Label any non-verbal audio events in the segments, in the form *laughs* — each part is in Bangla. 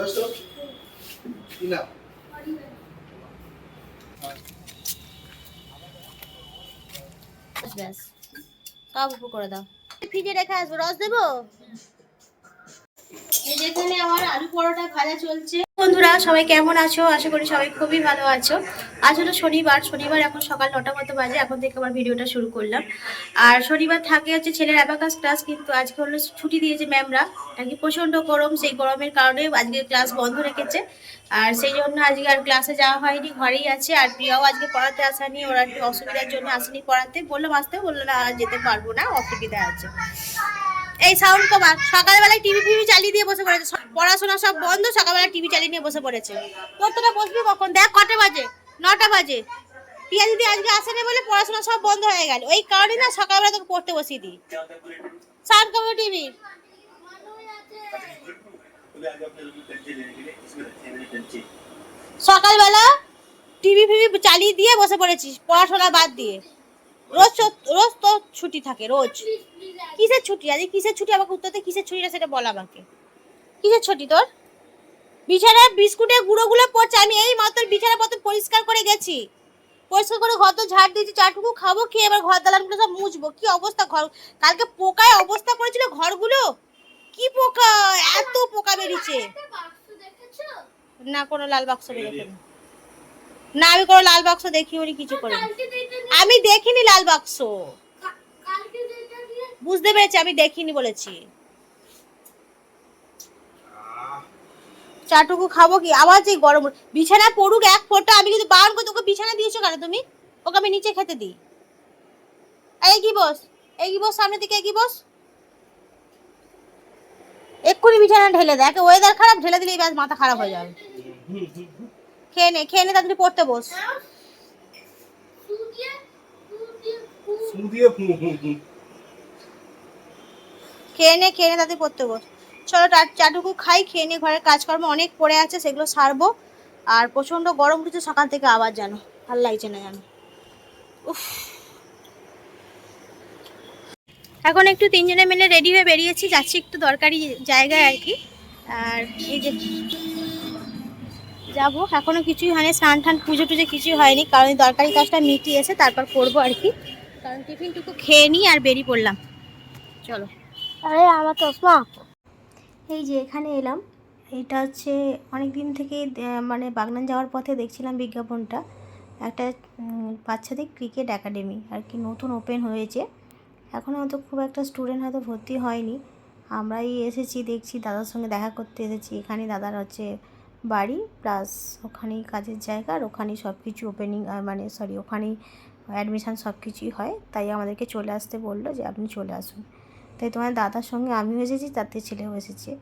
চলে আসো কি না ব্যাস সব উপর করে দাও। ফ্রিজে রেখে আসব রস দেবো? এই যেখানে আমার আলু পরোটা ভাজা চলছে। বন্ধুরা, সবাই কেমন আছো? আশা করি সবাই খুবই ভালো আছো। আজ হলো শনিবার শনিবার এখন সকাল নটা মতো বাজে, এখন থেকে আমার ভিডিওটা শুরু করলাম। আর শনিবার থাকে হচ্ছে ছেলের অ্যাবাকাস ক্লাস কিন্তু আজকে হলো ছুটি দিয়েছে ম্যামরা। নাকি প্রচণ্ড গরম, সেই গরমের কারণে আজকে ক্লাস বন্ধ রেখেছে। আর সেই জন্য আজকে আর ক্লাসে যাওয়া হয়নি, ঘরেই আছে। আর প্রিয়াও আজকে পড়াতে আসেনি, ওরা একটু অসুবিধার জন্য আসেনি পড়াতে। বললাম আসতে বলল না যেতে পারব না, অসুবিধা আছে। এই সাউন্ড কমা সকালবেলায় টিভি ফিভি চালিয়ে দিয়ে বসে পড়েছে। পড়াশোনা সব বন্ধ, সকালবেলা টিভি চালিয়ে নিয়ে বসে পড়েছে। তোরা বসবি কখন? দেখ, কটা বাজে? নটা বাজে। টিয়া দিদি আজকে আসেনি বলে পড়াশোনা সব বন্ধ হয়ে গেল। ওই কারণে না সকালবেলা তোকে পড়তে বসিয়ে দিই। সাউন্ড কমা টিভি। সকালবেলা টিভি ফিভি চালিয়ে দিয়ে বসে পড়েছিস, পড়াশোনা বাদ দিয়ে। রোজ তো- রোজ তো ছুটি থাকে রোজ। কিসের ছুটি? আজকে কিসের ছুটি? আমাকে উত্তরতে কিসের ছুটিটা সেটা বল আমাকে। কিসের ছুটি তোর? বিছানায় বিস্কুটের গুঁড়োগুলো পড়ছে আমি এই মাত্র বিছানা পত্র পরিষ্কার করে গেছি। পরিষ্কার করে ঘর তো ঝাড় দিয়েছি চাটুকু খাব খেয়ে এবার ঘর দালানগুলো সব মুছবো। কি অবস্থা ঘর? কালকে পোকায় অবস্থা করেছিল ঘরগুলো? কি পোকা? এত পোকা বেরিয়েছে। না কোনো লাল বাক্স বেরোবে না আমি কোনো লাল বাক্স দেখিনি কিছু করে আমি দেখিনি লাল বাক্স। বুঝতে পেরেছি আমি দেখিনি বলেছি। চাটুকু খাব কি? আবার যে গরম বিছানা পড়ুক এক ফোঁটা আমি কিন্তু বারণ করে তোকে বিছানা দিয়েছ কেন তুমি? ওকে আমি নিচে খেতে দিই। এই কি বস? এই বস? সামনের দিকে কি বস? এক্ষুনি বিছানা ঢেলে দেখ ওয়েদার খারাপ ঢেলে দিলেই ব্যাস মাথা খারাপ হয়ে যাবে। খেয়ে নে খেয়ে নে তাড়াতাড়ি পড়তে বস। খেয়ে নে খেয়ে নে তাতে পড়তে বস। চলো চাটুকু খাই খেয়ে নে ঘরের কাজকর্ম অনেক পড়ে আছে সেগুলো সারবো। আর প্রচণ্ড গরম কিছু সকাল থেকে আবার জানো ভালো লাগছে না জানো। উফ। এখন একটু তিনজনে মিলে রেডি হয়ে বেরিয়েছি যাচ্ছি একটু দরকারি জায়গায় আর কি। আর এই যে যাব। এখনও কিছুই হয়নি, স্নান টান, পুজো টুজো কিছুই হয়নি, কারণ দরকারি কাজটা মিটিয়ে এসে তারপর করব আর কি। কারণ টিফিনটুকু খেয়ে নিই আর বেরিয়ে পড়লাম। চলো। আরে, আমার চশমা। এই যে, এখানে এলাম। এটা হচ্ছে অনেক দিন থেকে মানে বাগনান যাওয়ার পথে দেখছিলাম বিজ্ঞাপনটা। একটা বাচ্চাদের ক্রিকেট একাডেমি, আর কি নতুন ওপেন হয়েছে। এখনও হয়তো খুব একটা স্টুডেন্ট হয়তো ভর্তি হয়নি। আমরাই এসেছি, দেখছি, দাদার সঙ্গে দেখা করতে এসেছি। এখানেই দাদার হচ্ছে বাড়ি প্লাস ওখানেই কাজের জায়গা আর ওখানেই সব কিছু ওপেনিং মানে সরি ওখানেই অ্যাডমিশান সব কিছুই হয়। তাই আমাদেরকে চলে আসতে বলল যে, আপনি চলে আসুন। তাই তোমার দাদার সঙ্গে আমিও এসেছি, তাতে ছেলেও এসেছে।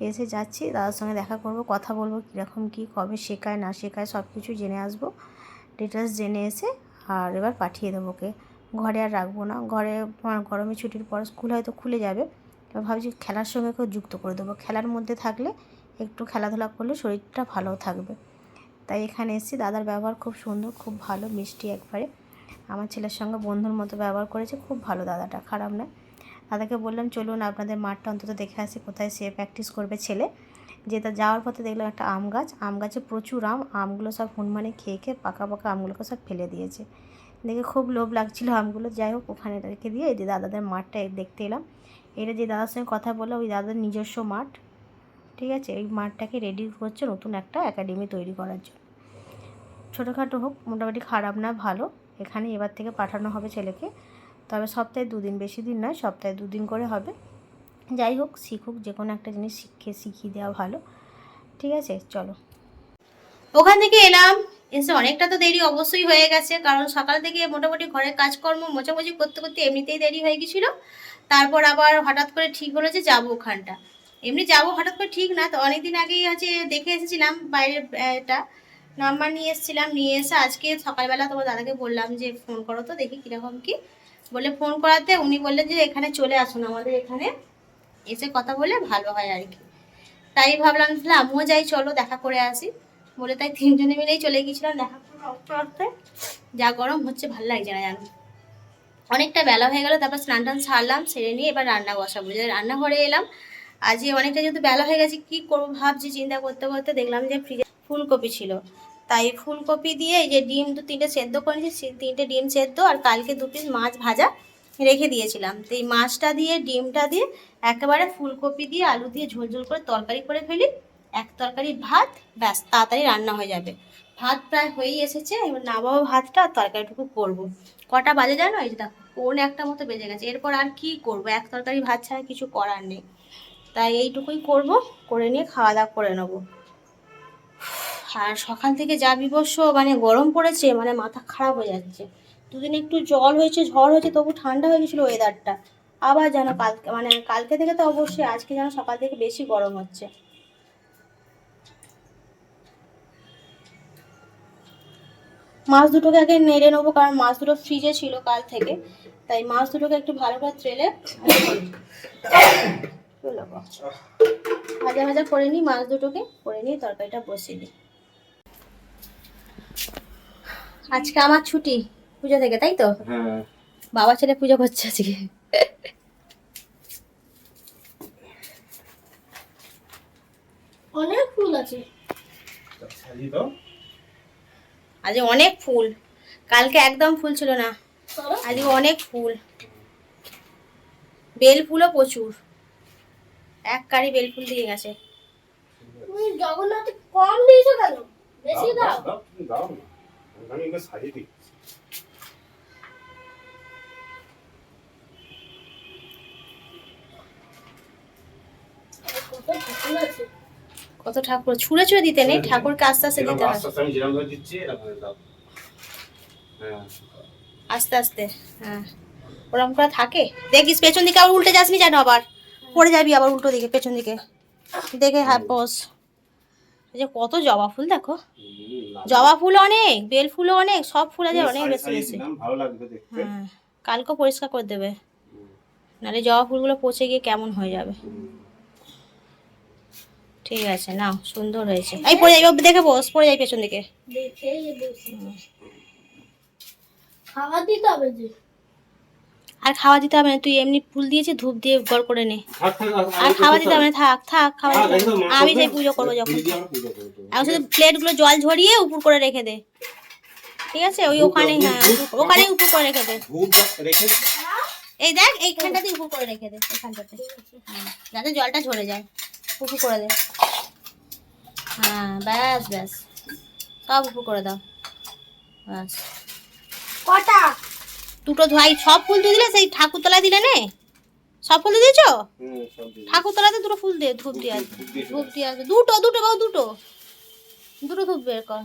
এসে যাচ্ছি, দাদার সঙ্গে দেখা করব, কথা বলব, কীরকম, কী কবে, শেখায়, না শেখায় সব কিছু জেনে আসব। ডিটেলস জেনে এসে আর এবার পাঠিয়ে দেবো ওকে। ঘরে আর রাখব না। ঘরে গরমে ছুটির পর স্কুল হয়তো খুলে যাবে। এবার ভাবছি খেলার সঙ্গে কেউ যুক্ত করে দেবো। খেলার মধ্যে থাকলে একটু খেলাধুলা করলে শরীরটা ভালো থাকবে। তাই এখানে এসেছি। দাদার ব্যবহার খুব সুন্দর, খুব ভালো, মিষ্টি একবারে। আমার ছেলের সঙ্গে বন্ধুর মতো ব্যবহার করেছে, খুব ভালো দাদাটা, খারাপ না দাদাকে বললাম, চলুন আপনাদের মাঠটা অন্তত দেখে আসি, কোথায় সে প্র্যাকটিস করবে ছেলে? যে তা যাওয়ার পথে দেখলাম একটা আম গাছ, আম গাছে প্রচুর আম, আমগুলো সব হনুমানে খেয়ে খেয়ে পাকা পাকা আমগুলোকে সব ফেলে দিয়েছে। দেখে খুব লোভ লাগছিল আমগুলো। যাই হোক, ওখানে রেখে দিয়ে এই যে দাদাদের মাঠটা দেখতে এলাম। এটা যে দাদার সঙ্গে কথা বলে ওই দাদার নিজস্ব মাঠ। ঠিক আছে? এই মাঠটাকে রেডি করছে নতুন একটা একাডেমি তৈরি করার জন্য। ছোটোখাটো হোক, মোটামুটি খারাপ না, ভালো। এখানে এবার থেকে পাঠানো হবে ছেলেকে। তবে সপ্তাহে দুদিন, বেশি দিন নয়, সপ্তাহে দুদিন করে হবে। যাই হোক, শিখুক, যে কোনো একটা জিনিস শিখে, শিখিয়ে দেওয়া ভালো। ঠিক আছে? চলো। ওখান থেকে এলাম। এসে অনেকটা তো দেরি অবশ্যই হয়ে গেছে। কারণ সকাল থেকে মোটামুটি ঘরের কাজকর্ম মোছামুছি করতে করতে এমনিতেই দেরি হয়ে গেছিল। তারপর আবার হঠাৎ করে ঠিক হলো যে যাব ওখানটা। এমনি যাব হঠাৎ করে ঠিক না তো অনেকদিন আগেই আছে দেখে এসেছিলাম বাইরের আহ, এটা নাম্বার নিয়ে এসেছিলাম নিয়ে এসে আজকে সকালবেলা তোমার দাদাকে বললাম যে ফোন করো তো দেখি কীরকম কি। বলে ফোন করাতে উনি বললেন যে এখানে চলে আসুন আমাদের এখানে এসে কথা বলে ভালো হয় আর কি। তাই ভাবলাম তাহলে আমিও যাই চলো দেখা করে আসি। বলে তাই তিনজনে মিলেই চলে গিয়েছিলাম দেখা করে রক্ত যা গরম হচ্ছে ভালো লাগছে না জানো। অনেকটা বেলা হয়ে গেল তারপর স্নান টান ছাড়লাম সেরে নিয়ে এবার রান্না বসাবো। যে রান্নাঘরে এলাম আজকে অনেকটা যেহেতু বেলা হয়ে গেছে, কি করব ভাবছি, চিন্তা করতে করতে দেখলাম যে ফ্রিজে ফুলকপি ছিল। তাই ফুলকপি দিয়ে যে ডিম দু তিনটে সেদ্ধ করে নিয়েছি তিনটে ডিম সেদ্ধ আর কালকে দু পিস মাছ ভাজা রেখে দিয়েছিলাম। তো এই মাছটা দিয়ে, ডিমটা দিয়ে একেবারে ফুলকপি দিয়ে আলু দিয়ে ঝোল ঝোল করে তরকারি করে ফেলি। এক তরকারি ভাত, ব্যাস, তাড়াতাড়ি রান্না হয়ে যাবে। ভাত প্রায় হয়েই এসেছে, এবার নামাবো ভাতটা আর তরকারিটুকু করব। কটা বাজে জানো? এই দেখো কোন একটা মতো বেজে গেছে। এরপর আর কি করব? এক তরকারি ভাত ছাড়া কিছু করার নেই। তাই এইটুকুই করব, করে নিয়ে খাওয়া দাওয়া করে নেব। আর সকাল থেকে যা বিবস্ব মানে গরম পড়েছে মানে মাথা খারাপ হয়ে যাচ্ছে। দুদিন একটু জল হয়েছে, ঝড় হয়েছে, তবু ঠান্ডা হয়ে গেছিল ওয়েদারটা আবার যেন কালকে মানে কালকে থেকে তো অবশ্যই আজকে যেন সকাল থেকে বেশি গরম হচ্ছে। মাছ দুটোকে আগে নেড়ে নেব, কারণ মাছ দুটো ফ্রিজে ছিল কাল থেকে। তাই মাছ দুটোকে একটু ভালো করে তেলে ভাজা ভাজা করে নিই মাছ দুটোকে করে নিয়ে তরকারিটা বসিয়ে দিই। আজকে আমার ছুটি পুজো থেকে তাই তো? হ্যাঁ। বাবা ছেলে পুজো করছে আজকে। অনেক ফুল আছে। আজ অনেক ফুল। কালকে একদম ফুল ছিল না। আজকে অনেক ফুল। বেল ফুলও প্রচুর। এক কারি বেল ফুল দিয়ে গেছে। তুমি জগন্নাথ কম দিয়েছ কেন? বেশি দাও দাও। তুমি দাও না। আমি এগুলো সাজিয়ে দিই। কত ঠাকুর ছুঁড়ে ছুঁড়ে দিতে নেই ঠাকুরকে আস্তে আস্তে দিতে হয়। আস্তে আস্তে আমি যেরকম করে দিচ্ছি এরকম করে দাও। হ্যাঁ। আস্তে আস্তে হ্যাঁ। ওরকম করে থাকে। দেখিস পেছন দিকে আবার উল্টে যাসনি জানো আবার। পড়ে যাবি আবার উল্টো দিকে পেছন দিকে। দেখে হ্যাঁ বস। এই যে কত জবা ফুল দেখো। জবা ফুল অনেক বেল ফুলও অনেক সব ফুল আছে অনেক বেশি বেশি হ্যাঁ কালকে পরিষ্কার করে দেবে। নাহলে জবা ফুলগুলো পচে গিয়ে কেমন হয়ে যাবে। ঠিক আছে নাও সুন্দর হয়েছে। এই পড়ে যাই দেখে বস পড়ে যাই পেছন দিকে। দেখে খাবার দিতে হবে যে। আর খাওয়া দিতে হবে না। তুই এমনি ফুল দিয়েছি ধূপ দিয়ে গড় করে নে। আর খাওয়া দিতে হবে না থাক থাক খাওয়া দিতে আমি। যাই পুজো করব যখন। এখন শুধু প্লেটগুলো জল ঝরিয়ে উপর করে রেখে দে। ঠিক আছে? ওই ওখানে হ্যাঁ ওখানেই উপর করে রেখে দে। ধূপ রেখে দিতে। এই দেখ এইখানটাতে উপর করে রেখে দে এখানটাতে হ্যাঁ, যাতে জলটা ঝরে যায়। উপর করে দে। হ্যাঁ ব্যাস ব্যাস। সব উপর করে দাও। ব্যাস। কটা? দুটো ধোয়াই সব ফুল দিয়ে দিলে সেই ঠাকুরতলায় দিলে নে? সব ফুল দিয়ে দিয়েছ। ঠাকুরতলাতে দুটো ফুল দিয়ে ধূপ দিয়ে আসবে ধূপ দিয়ে আসবে দুটো দুটো বাবু দুটো। দুটো ধূপ বের কর।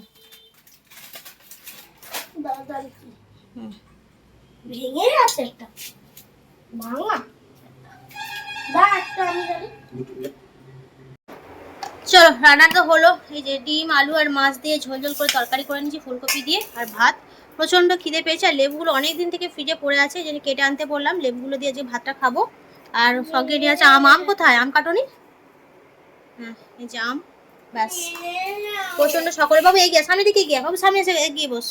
ভেঙে একটা। দিয়ে। চলো রান্না তো হলো। এই যে ডিম আলু আর মাছ দিয়ে ঝোল ঝোল করে তরকারি করে নিয়েছি ফুলকপি দিয়ে আর ভাত। প্রচণ্ড খিদে পেয়েছে আর লেবুগুলো অনেক দিন থেকে ফ্রিজে পড়ে আছে যে কেটে আনতে বললাম। লেবুগুলো দিয়ে যে ভাতটা খাব। আর সঙ্গে নিয়ে আছে আম। আম কোথায়? আম কাটনি? হ্যাঁ এই যে আম। ব্যাস। প্রচণ্ড সকলে বাবু এগিয়ে সামনে দিকে গিয়ে বাবু সামনে এসে এগিয়ে বস।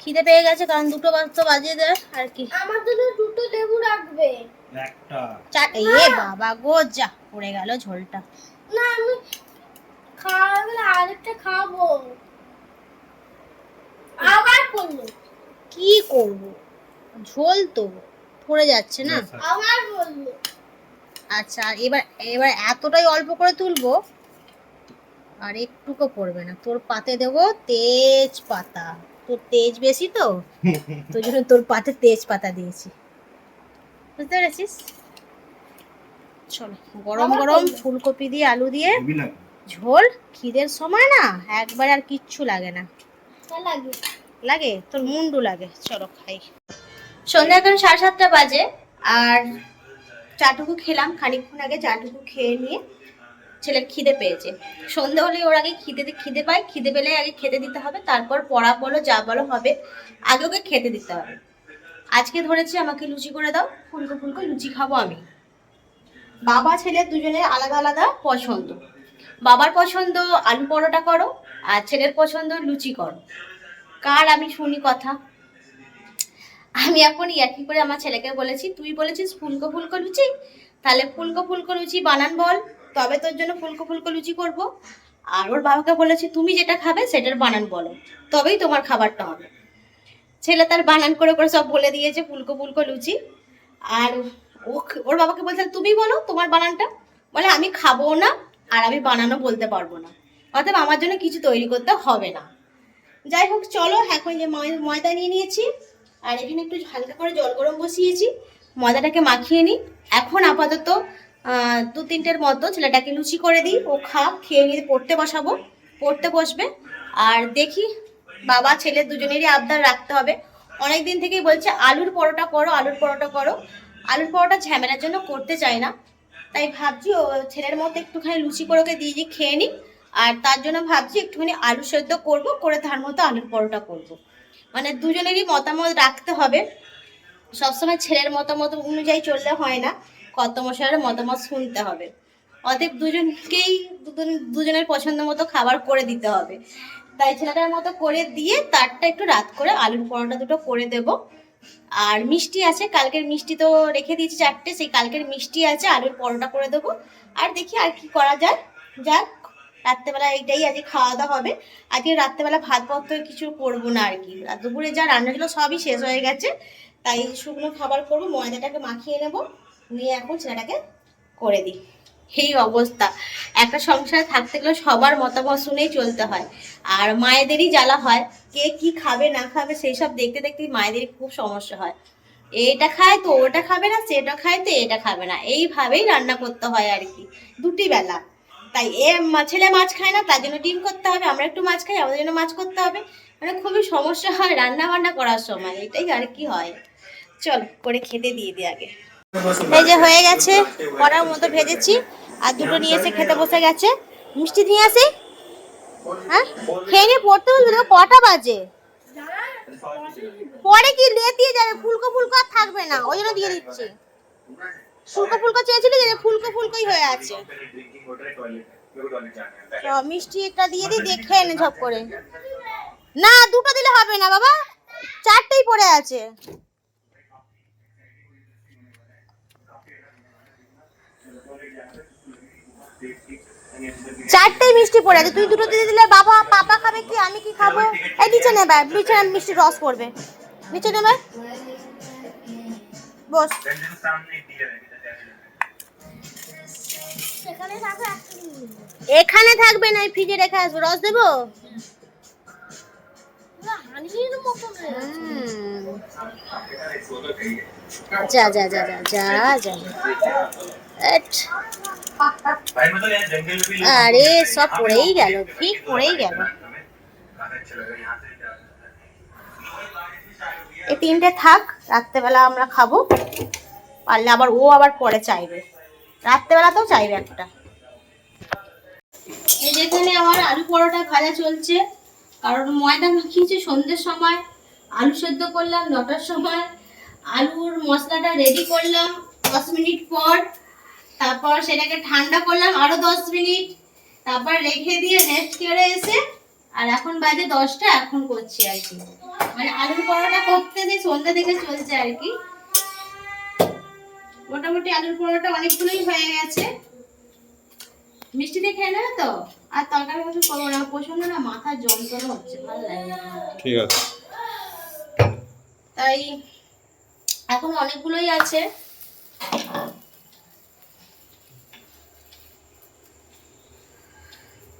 খিদে পেয়ে গেছে কারণ দুটো বাজতে বাজিয়ে দেয়। আর কি। আমার জন্য দুটো লেবু রাখবে। একটা। এ বাবা গো যা পড়ে গেল ঝোলটা। না আমি খাওয়াবে আরেকটা খাব। আবার বলল কি করব? ঝোল তো পড়ে যাচ্ছে না? আবার বলল। আচ্ছা এবার এবার এতটাই অল্প করে তুলবো আর একটুকু পড়বে না। তোর পাতে দেবো তেজ পাতা তোর তেজ বেশি তো? *laughs* তোর জন্য তোর পাতে তেজ পাতা দিয়েছি। বুঝতে পেরেছিস? চলো গরম গরম ফুলকপি দিয়ে আলু দিয়ে ঝোল খিদের সময় না একবার আর কিচ্ছু লাগে না। লাগে। লাগে? তোর মুন্ডু লাগে। চলো খাই। সন্ধ্যা এখন সাড়ে সাতটা বাজে, আর চাটুকু খেলাম। খানিকক্ষণ আগে চাটুকু খেয়ে নিয়ে ছেলের খিদে পেয়েছে। সন্ধে হলে ওর আগে খিদে খিদে পায়। খিদে পেলে আগে খেতে দিতে হবে। তারপর পড়া বলো, যা বলো হবে। আগে ওকে খেতে দিতে হবে। আজকে ধরেছি আমাকে লুচি করে দাও। ফুলকো ফুলকো লুচি খাব আমি। বাবা, ছেলে দুজনের আলাদা আলাদা পছন্দ। বাবার পছন্দ আলু পরোটা করো, আর ছেলের পছন্দ লুচি করো। কার আমি শুনি কথা? আমি এখন ইয়ার্কি করে আমার ছেলেকে বলেছি, তুই বলেছিস ফুলকো ফুলকো লুচি? তাহলে ফুলকো ফুলকো লুচি বানান বল, তবে তোর জন্য ফুলকো ফুলকো লুচি করব। আর ওর বাবাকে বলেছি, তুমি যেটা খাবে সেটার বানান বলো, তবেই তোমার খাবারটা হবে। ছেলে তার বানান করে করে সব বলে দিয়েছে ফুলকো ফুলকো লুচি। আর ও ওর বাবাকে বলছে, তুমি বলো তোমার বানানটা? বলে, আমি খাব না, আর আমি বানানো বলতে পারব না। অতএব আমার জন্য কিছু তৈরি করতে হবে না। যাই হোক, চলো, এখন যে ময়দা নিয়ে নিয়েছি, আর এখানে একটু হালকা করে জল গরম বসিয়েছি। ময়দাটাকে মাখিয়ে নিই। এখন আপাতত দু তিনটের মতো ছেলেটাকে লুচি করে দিই। ও খাপ খেয়ে নিয়ে পড়তে বসাবো। পড়তে বসবে। আর দেখি, বাবা, ছেলে দুজনেরই আবদার রাখতে হবে। অনেক দিন থেকেই বলছে, আলুর পরোটা করো, আলুর পরোটা করো। আলুর পরোটা ঝামেলার জন্য করতে চাই না। তাই ভাবছি, ও ছেলের মতো একটুখানি লুচি করে ওকে দিয়ে খেয়ে নিই। আর তার জন্য ভাবছি একটুখানি আলু সেদ্ধ করব, করে তার মতো আলুর পরোটা করব। মানে দুজনেরই মতামত রাখতে হবে। সবসময় ছেলের মতামত অনুযায়ী চললে হয় না কত মশাইয়ের মতামত শুনতে হবে। অতএব দুজনকেই, দুজন- দুজনের পছন্দ মতো খাবার করে দিতে হবে। তাই ছেলেটার মতো করে দিয়ে তারটা একটু রাত করে আলুর পরোটা দুটো করে দেব। আর মিষ্টি আছে, কালকের মিষ্টি তো রেখে দিয়েছি চারটে, সেই কালকের মিষ্টি আছে, আলুর পরোটা করে দেবো। আর দেখি আর কি করা যায়। যাক রাত্রেবেলা এইটাই আজকে খাওয়া দাওয়া হবে। আজকে রাত্রেবেলা ভাত পত্র কিছু করব না আর কি। দুপুরে যা রান্না ছিল সবই শেষ হয়ে গেছে। তাই শুকনো খাবার করব, ময়দাটাকে মাখিয়ে নেব। নিয়ে এখন সেটাকে করে দিই। এই অবস্থা। একটা সংসারে থাকতে গেলে সবার মতামত শুনেই চলতে হয়। আর মায়েদেরই জ্বালা হয়, কে কি খাবে না খাবে সেই সব দেখতে দেখতে মায়েদেরই খুব সমস্যা হয়। এটা খায় তো, ওটা খাবে না, সেটা খায় তো, এটা খাবে না। এইভাবেই রান্না করতে হয় আর কি। দুটি বেলা। তাই এ ছেলে মাছ খায় না, তার জন্য ডিম করতে হবে, আমরা একটু মাছ খাই, আমাদের জন্য মাছ করতে হবে। মানে খুবই সমস্যা হয় রান্না বান্না করার সময়, এটাই আর কি হয়। চল, করে খেতে দিয়ে দিই আগে। এই যে হয়ে গেছে করার মতো ভেজেছি, আর দুটো নিয়ে এসে খেতে বসে গেছে। মিষ্টি নিয়ে আসি? হ্যাঁ? খেয়ে নিয়ে পড়তে দেখো কটা বাজে। পরে কি লে দিয়ে যাবে, ফুলকো ফুলকো আর থাকবে না, ওই জন্য দিয়ে দিচ্ছি। ফুলকো ফুলকো চেয়েছিলি যে ফুলকো ফুলকোই হয়ে আছে। মিষ্টি একটা দিয়ে দিই দেখে খেয়ে নে ঝপ করে। না, দুটো দিলে হবে না বাবা। চারটেই পড়ে আছে। চারটেই মিষ্টি পড়ে আছে। তুই দুটো দিয়ে দিলে বাবা, পাপা খাবে কি, আমি কি খাব? এই নিচে নেবে নিচে মিষ্টি রস পড়বে। নিচে নেবে বস। এখানে থাকবে না ফ্রিজে রেখে আসব। রস দেবো। যা যা যা যা যা যা। আরে সব পড়েই গেল ঠিক পড়েই গেল। এই তিনটে থাক রাত্রেবেলা আমরা খাব। পারলে আবার ও আবার পরে চাইবে। রাত্রেবেলাতেও চাইবে একটা। এই যেখানে আমার আলু পরোটা ভাজা চলছে। কারণ ময়দা মাখিয়েছি সন্ধ্যের সময়, আলু সেদ্ধ করলাম নটার সময়, আলুর মশলাটা রেডি করলাম দশ মিনিট পর। তারপর সেটাকে ঠান্ডা করলাম আরও দশ মিনিট। তারপর রেখে দিয়ে রেস্ট করে এসে, আর এখন বাজে দশটা, এখন করছি আর কি। মানে আলুর পরোটা করতে দিয়ে সন্ধ্যা থেকে চলছে আর কি। মোটামুটি আলুর পরোটা অনেকগুলোই হয়ে গেছে। মিষ্টি দিয়ে খেয়ে নেবে তো? আর তরকারি কিছু করব না প্রচণ্ড না মাথার যন্ত্রণা হচ্ছে ভালো লাগে ঠিক আছে। তাই এখন অনেকগুলোই আছে।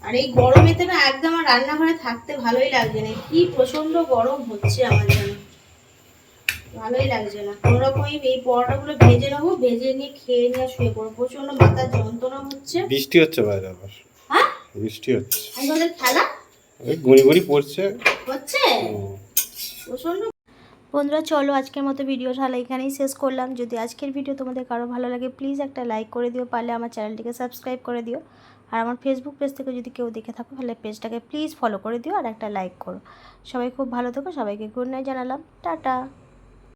আর এই গরমেতে না একদম রান্নাঘরে থাকতে ভালোই লাগছে না। কি প্রচণ্ড গরম হচ্ছে আমার জন্য। ভালোই লাগছে না। কোনো রকমই এই পরোটাগুলো ভেজে নেব ভেজে নিয়ে খেয়ে নিয়ে শুয়ে পড়ব। প্রচণ্ড মাথার যন্ত্রণা হচ্ছে। বৃষ্টি হচ্ছে বাইরে আবার। হ্যাঁ? বৃষ্টি হচ্ছে। আমি তোমাদের খেলা ওই গুড়ি গুড়ি পড়ছে। হচ্ছে? হুম। প্রচণ্ড বন্ধুরা চলো আজকের মতো ভিডিও তাহলে এখানেই শেষ করলাম। যদি আজকের ভিডিও তোমাদের কারও ভালো লাগে প্লিজ একটা লাইক করে দিও পারলে আমার চ্যানেলটিকে সাবস্ক্রাইব করে দিও। আর আমার ফেসবুক পেজ থেকে যদি কেউ দেখে থাকো তাহলে পেজটাকে প্লিজ ফলো করে দিও আর একটা লাইক করো। সবাই খুব ভালো থেকো সবাইকে গুড নাইট জানালাম। টাটা।